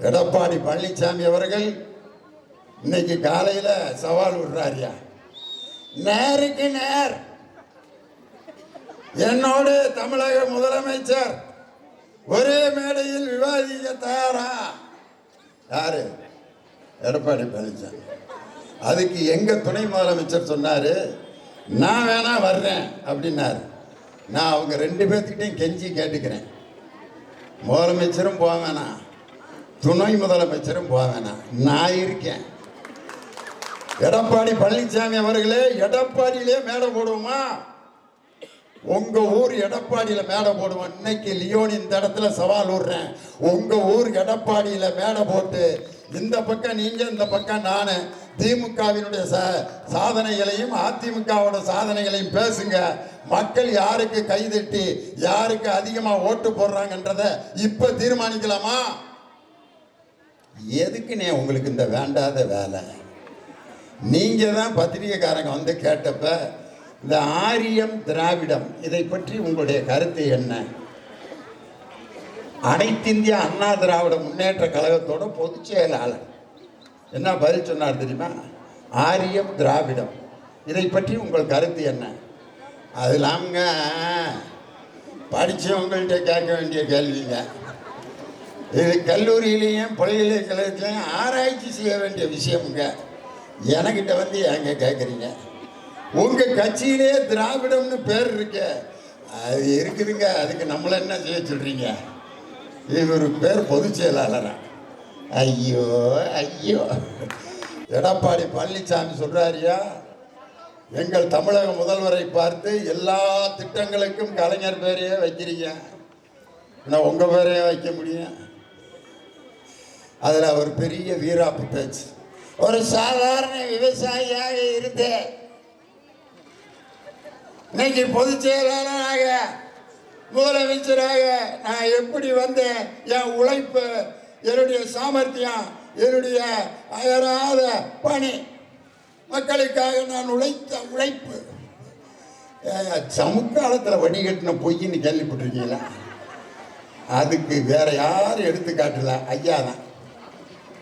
எடப்பாடி பழனிசாமி அவர்கள் இன்னைக்கு காலையில சவால் விடுறாரியா. நேருக்கு நேர். என்னோடு தமிழக முதலமைச்சர் ஒரே மேடையில் விவாதிக்க தயாரா? யாரு? எடப்பாடி பழனிசாமி. அதுக்கு எங்க துணை முதலமைச்சர் சொன்னாரு நான் வேணா வர்றேன் அப்படின்னாரு. நான் அவங்க ரெண்டு பேர்த்துக்கிட்டையும் கெஞ்சி கேட்டுக்கிறேன். முதலமைச்சரும் போக வேணாம். துணை முதலமைச்சரும் போவேனா நான் இருக்கேன். எடப்பாடி பழனிசாமி அவர்களே எடப்பாடியிலே மேடை போடுவோமா? உங்க ஊர் எடப்பாடியில மேடை போடுவோம். இன்னைக்கு லியோன் இந்த இடத்துல சவால் விடுறேன் உங்க ஊர் எடப்பாடியில மேடை போட்டு இந்த பக்கம் நீங்க இந்த பக்கம் நானு திமுகவினுடைய சா சாதனைகளையும் அதிமுகவோட சாதனைகளையும் பேசுங்க. மக்கள் யாருக்கு கைதட்டி யாருக்கு அதிகமாக ஓட்டு போடுறாங்கன்றத இப்போ தீர்மானிக்கலாமா? எதுக்குண்ணே உங்களுக்கு இந்த வேண்டாத வேலை? நீங்கள் தான் பத்திரிகைக்காரங்க வந்து கேட்டப்ப இந்த ஆரியம் திராவிடம் இதை பற்றி உங்களுடைய கருத்து என்ன? அனைத்திந்திய அண்ணா திராவிட முன்னேற்ற கழகத்தோட பொதுச் செயலாளர். என்ன பதில் சொன்னார் தெரியுமா? ஆரியம் திராவிடம். இதை பற்றி உங்கள் கருத்து என்ன? அது இல்லாமங்க படித்தவங்கள்ட்ட கேட்க வேண்டிய கேள்விங்க. இது கல்லூரியிலையும் பல்கலைக்கழகத்திலையும் ஆராய்ச்சி செய்ய வேண்டிய விஷயமுங்க. எனக்கிட்ட வந்து ஏங்க கேட்குறீங்க உங்கள் கட்சியிலே திராவிடம்னு பேர் இருக்கு. அது இருக்குதுங்க. அதுக்கு நம்மளை என்ன செய்ய சொல்கிறீங்க இவர் பேர் பொதுச் செயலாளரா? ஐயோ ஐயோ. எடப்பாடி பழனிசாமி சொல்கிறாரியா எங்கள் தமிழக முதல்வரை பார்த்து எல்லா திட்டங்களுக்கும் கலைஞர் பேரையே வைக்கிறீங்க. நான் உங்கள் பேரையே வைக்க முடியும்? அதில் ஒரு பெரிய வீராப்பு பேச்சு. ஒரு சாதாரண விவசாயியாக இருந்தேன் இன்னைக்கு பொதுச் செயலாளராக முதலமைச்சராக நான் எப்படி வந்தேன்? என் உழைப்பு என்னுடைய சாமர்த்தியம் என்னுடைய அயராத பணி. மக்களுக்காக நான் உழைத்த உழைப்பு. ஏங்க, சமுக்காலத்தில் வடிகட்டின பொய்ன்னு கேள்விப்பட்டிருக்கீங்களா? அதுக்கு வேற யாரும் எடுத்துக்காட்டல. ஐயா தான்.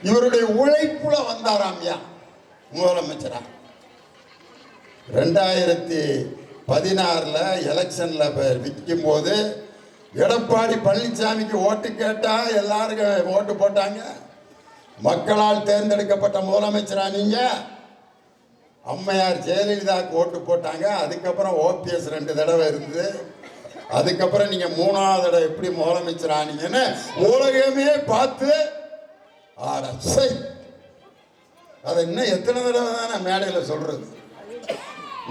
இவருடைய உழைப்புல வந்தாராம் ஐயா முதலமைச்சரா? ரெண்டாயிரத்தி பதினாறில் எலெக்ஷனில் விற்கும் போது எடப்பாடி பழனிசாமிக்கு ஓட்டு கேட்டால் எல்லாருக்கும் ஓட்டு போட்டாங்க. மக்களால் தேர்ந்தெடுக்கப்பட்ட முதலமைச்சரா நீங்கள் அம்மையார் ஜெயலலிதாவுக்கு ஓட்டு போட்டாங்க. அதுக்கப்புறம் ஓபிஎஸ் ரெண்டு தடவை இருந்தது. அதுக்கப்புறம் நீங்கள் மூணாவது தடவை எப்படி முதலமைச்சர் ஆனீங்கன்னு உலகமே பார்த்து ஆட சை. அதை இன்னும் எத்தனை தடவை தான் நான் மேடையில் சொல்கிறது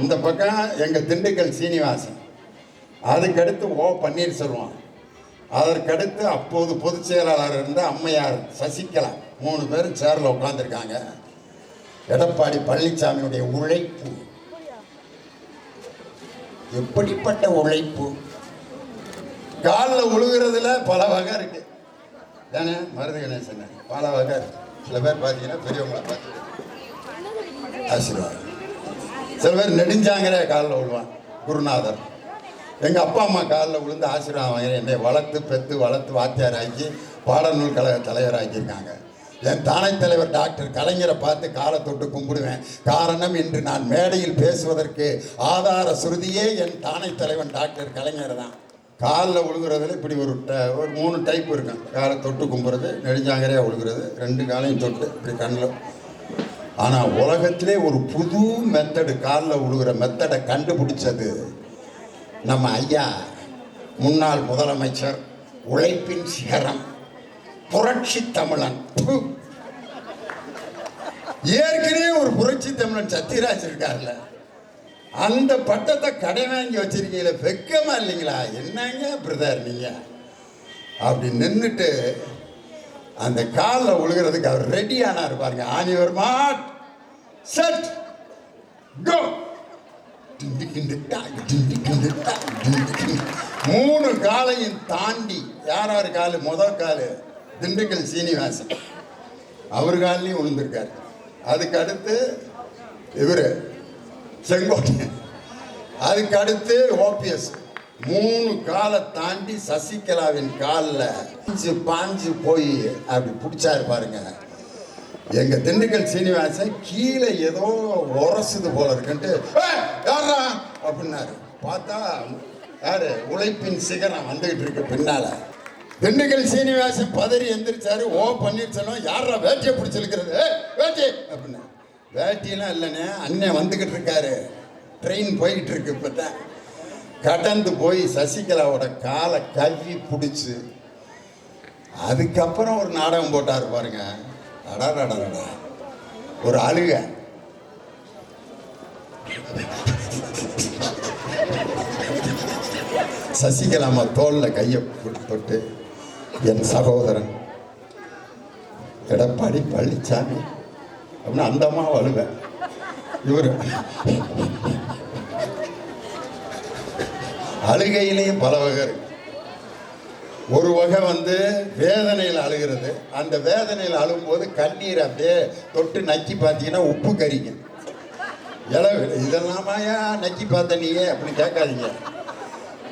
இந்த பக்கம் எங்கள் திண்டுக்கல் சீனிவாசன். அதுக்கடுத்து ஓ பன்னீர்செல்வம். அதற்கடுத்து அப்போது பொதுச் செயலாளர் இருந்த அம்மையார் சசிகலா. மூணு பேரும் சேரில் உட்காந்துருக்காங்க எடப்பாடி பழனிசாமியுடைய உழைப்பு. எப்படிப்பட்ட உழைப்பு? காலில் உழுகிறதுல பல வகை இருக்குது தானே? மருது கணேசன் பாலாவாக சில பேர் பார்த்தீங்கன்னா பெரியவங்கள பார்த்து ஆசீர்வாதம். சில பேர் நெடுஞ்சாங்கிற காலில் விழுவான் குருநாதர். எங்கள் அப்பா அம்மா காலில் விழுந்து ஆசீர்வாதம் வாங்கினேன் என்னை வளர்த்து பெற்று வளர்த்து வாத்தியாராக்கி பாடநூல் கழக தலைவராக்கியிருக்காங்க. என் தானை தலைவர் டாக்டர் கலைஞரை பார்த்து காலை தொட்டு கும்பிடுவேன். காரணம் இன்று நான் மேடையில் பேசுவதற்கு ஆதார சுருதியே என் தானை தலைவன் டாக்டர் கலைஞர் தான். காலில் விழுகிறதுல இப்படி ஒரு ட- ஒரு மூணு டைப் இருக்கும் காலை தொட்டு கும்புறது நெடுஞ்சாங்கரையாக விழுகிறது ரெண்டு காலையும் தொட்டு இப்படி கண்ணில். ஆனால் உலகத்திலே ஒரு புது மெத்தடு காலில் உழுகிற மெத்தடை கண்டுபிடிச்சது நம்ம ஐயா முன்னாள் முதலமைச்சர் உழைப்பின் சிகரம் புரட்சி தமிழன். ஏற்கனவே ஒரு புரட்சி தமிழன் சத்யராஜ் இருக்கார்ல. அந்த பட்டத்தை கடை வாங்கி வச்சிருக்கீங்களே வெக்கமா இல்லைங்களா? என்னங்க பிரதர் நீங்க? அப்படி நின்றுட்டு அந்த காலில் விழுகிறதுக்கு அவர் ரெடி ஆனார் பாருங்க. ஆனிவர் மாட். செட் கோ மூணு காலையும் தாண்டி யார் யார் காலு? முதல் காலு திண்டுக்கல் சீனிவாசன். அவர் காலையும் விழுந்திருக்காரு அதுக்கு அடுத்து இவர் செங்கோட்டையன் அதுக்கு அடுத்து ஓபிஎஸ் மூணு காலை தாண்டி சசிகலாவின் காலில் பாஞ்சு பாஞ்சு போய் அப்படி பிடிச்சாரு பாருங்க. எங்க திண்டுக்கல் சீனிவாசன் கீழே ஏதோ உரசுது போல இருக்குன்ட்டு "ஏய், அப்படின்னாரு. பார்த்தா யாரு? உழைப்பின் சிகரம் வந்துகிட்டு இருக்கு பின்னால. திண்டுக்கல் சீனிவாசன் பதறி எந்திரிச்சாரு. ஓ பன்னீர்செல்வம் யாரா வேட்டியை பிடிச்சிருக்கிறது? "ஏய், வேட்டி வேட்டியெல்லாம் இல்லைண்ணே. அண்ணன் வந்துக்கிட்டு இருக்காரு. ட்ரெயின் போய்கிட்டு இருக்கு இப்பதான். கடந்து போய் சசிகலாவோட காலை கவ்வி பிடிச்சி அதுக்கப்புறம் ஒரு நாடகம் போட்டார் பாருங்க. அடாடா ஒரு அழுக. சசிகலாமா தோளில் தோல்ல கையை போட்டு தொட்டு என் சகோதரன் எடப்பாடி பழனிசாமி அப்படின்னு அந்த அம்மாவை அழுவேன். இவர் அழுகையிலையும் பல வகை இருக்கு. ஒரு வகை வந்து வேதனையில் அழுகிறது. அந்த வேதனையில் அழும்போது கண்ணீர் அப்படியே தொட்டு நக்கி பார்த்தீங்கன்னா உப்பு கறிங்க இளவு இதெல்லாமாயா நக்கி பார்த்த நீயே அப்படின்னு கேட்காதீங்க.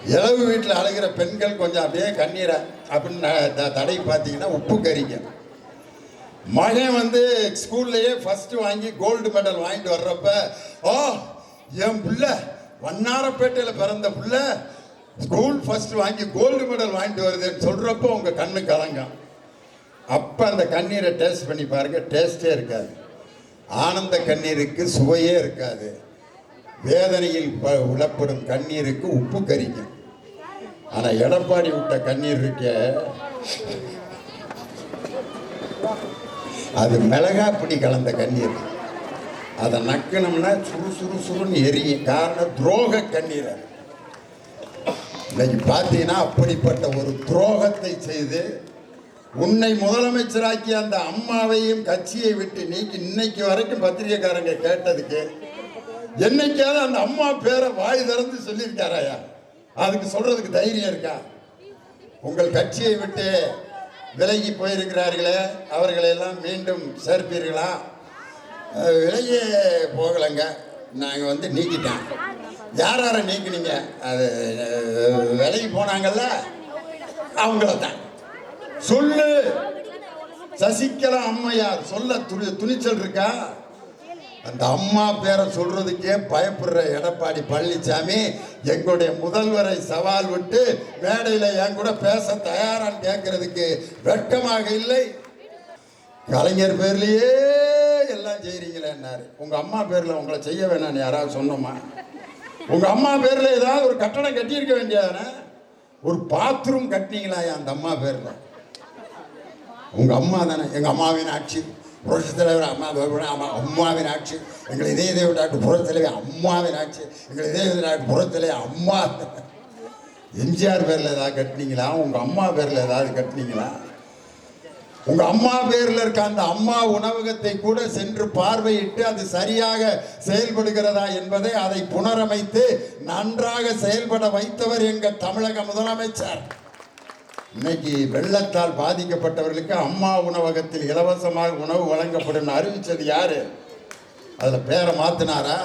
இளவு வீட்டில் அழுகிற பெண்கள் கொஞ்சம் அப்படியே கண்ணீரை அப்படின்னு தடை த- பார்த்தீங்கன்னா உப்பு கறிங்க மகன் வந்து ஸ்கூல்லையே ஃபர்ஸ்ட் வாங்கி கோல்டு மெடல் வாங்கிட்டு வர்றப்ப ஓ என் புள்ள வண்ணாரப்பேட்டையில் பிறந்த புள்ள ஸ்கூல் ஃபர்ஸ்ட் வாங்கி கோல்டு மெடல் வாங்கிட்டு வருதுன்னு சொல்றப்போ உங்க கண்ணு கலங்கும். அப்ப அந்த கண்ணீரை டேஸ்ட் பண்ணி பாருங்க டேஸ்டே இருக்காது. ஆனந்த கண்ணீருக்கு சுவையே இருக்காது. வேதனையில் ப- விடப்படும் கண்ணீருக்கு உப்பு கறிங்க ஆனா எடப்பாடி விட்ட கண்ணீர் இருக்க. அது மிளகா பிடி கலந்த கண்ணீர். அதை நக்கணும்னா சுறு சுறு சுருன்னு எரியும். காரணம் துரோக கண்ணீர் இன்னைக்கு பார்த்தீங்கன்னா அப்படிப்பட்ட ஒரு துரோகத்தை செய்து உன்னை முதலமைச்சராக்கி அந்த அம்மாவையும் கட்சியை விட்டு நீக்கி இன்னைக்கு வரைக்கும் பத்திரிகைக்காரங்க கேட்டதுக்கு என்னைக்காவது அந்த அம்மா பேரை வாய் திறந்து சொல்லியிருக்காராயா? அதுக்கு சொல்றதுக்கு தைரியம் இருக்கா? உங்கள் கட்சியை விட்டு விலகி போயிருக்கிறார்களே அவர்களையெல்லாம் மீண்டும் சேர்ப்பீர்களா? அஹ் விலகி போகலைங்க. நாங்கள் வந்து நீக்கிட்டோம் யார் யாரை நீக்கினீங்க? அது விலகி போனாங்கல்ல? அவங்கள தான் சொல்லு. சசிகலா அம்மையார் சொல்ல துணி துணிச்சல் இருக்கா? அந்த அம்மா பேரை சொல்றதுக்கே பயப்படுற எடப்பாடி பழனிசாமி எங்களுடைய முதல்வரை சவால் விட்டு மேடையில் என் கூட பேச தயாரான்னு கேட்கறதுக்கு வெட்கமாக இல்லை. கலைஞர் பேர்லயே எல்லாம் செய்றீங்களேன்னாரு. உங்க அம்மா பேர்ல உங்களை செய்ய வேணாம்னு யாராவது சொன்னோமா? உங்க அம்மா பேர்ல ஏதாவது ஒரு கட்டணம் கட்டியிருக்க வேண்டியதானே? ஒரு பாத்ரூம் கட்டினீங்களா அந்த அம்மா பேர்ல? உங்க அம்மா தானே எங்க அம்மாவின் ஆட்சி. புரட்சி தலைவர் அம்மா அம்மா அம்மாவின் ஆட்சி. எங்கள் இதே இதே டாக்டர் தலைவர் அம்மாவின் ஆட்சி. எங்களை இதே இதே டாக்டர் புரட்சி தலைவர் அம்மா. எம்ஜிஆர் பேரில் ஏதாவது கட்டினீங்களா? உங்கள் அம்மா பேரில் ஏதாவது கட்டினீங்களா? உங்கள் அம்மா பேரில் இருக்க அந்த அம்மா உணவகத்தை கூட சென்று பார்வையிட்டு அது சரியாக செயல்படுகிறதா என்பதை அதை புனரமைத்து நன்றாக செயல்பட வைத்தவர் எங்கள் தமிழக முதலமைச்சர். இன்னைக்கு வெள்ளத்தால் பாதிக்கப்பட்டவர்களுக்கு அம்மா உணவகத்தில் இலவசமாக உணவு வழங்கப்படும் அறிவிச்சது யாரு? அதில் பேரை மாத்தினாரா?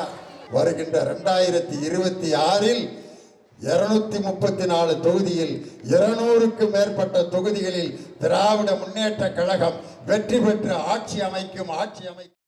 வருகின்ற ரெண்டாயிரத்தி இருபத்தி ஆறில் இருநூத்தி முப்பத்தி நாலு தொகுதியில் இருநூறுக்கு மேற்பட்ட தொகுதிகளில் திராவிட முன்னேற்ற கழகம் வெற்றி பெற்று ஆட்சி அமைக்கும் ஆட்சி அமைக்கும்.